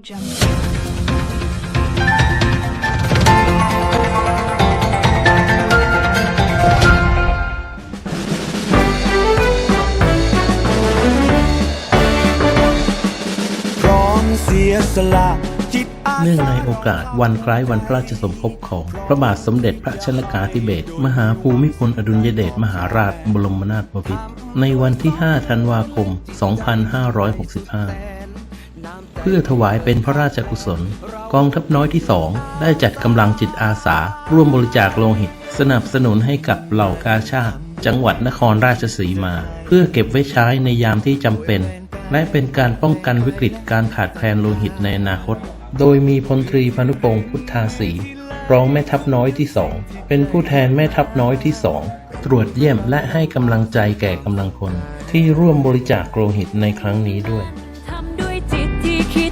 เสียสละจิตอาเนื่องในโอกาสวันคล้ายวันพระราชสมภพของ พระบาทสมเด็จพระชนกาธิเบศรมหาภูมิพลอดุลยเดชมหาราชบรมนาถบพิตรในวันที่ 5 ธันวาคม 2565 เพื่อถวายเป็นพระราชกุศล กองทัพน้อยที่2ได้จัดกำลังจิตอาสา ร่วมบริจาคโลหิต สนับสนุนให้กับเหล่ากาชาติ จังหวัดนครราชสีมา เพื่อเก็บไว้ใช้ในยามที่จำเป็น และเป็นการป้องกันวิกฤตการขาดแคลนโลหิตในอนาคต โดยมีพลตรีพานุพงศ์พุทธาศรีรองแม่ทัพน้อยที่สองเป็นผู้แทนแม่ทัพน้อยที่สองตรวจเยี่ยมและให้กำลังใจแก่กำลังพลที่ร่วมบริจาคโลหิตในครั้งนี้ด้วย keep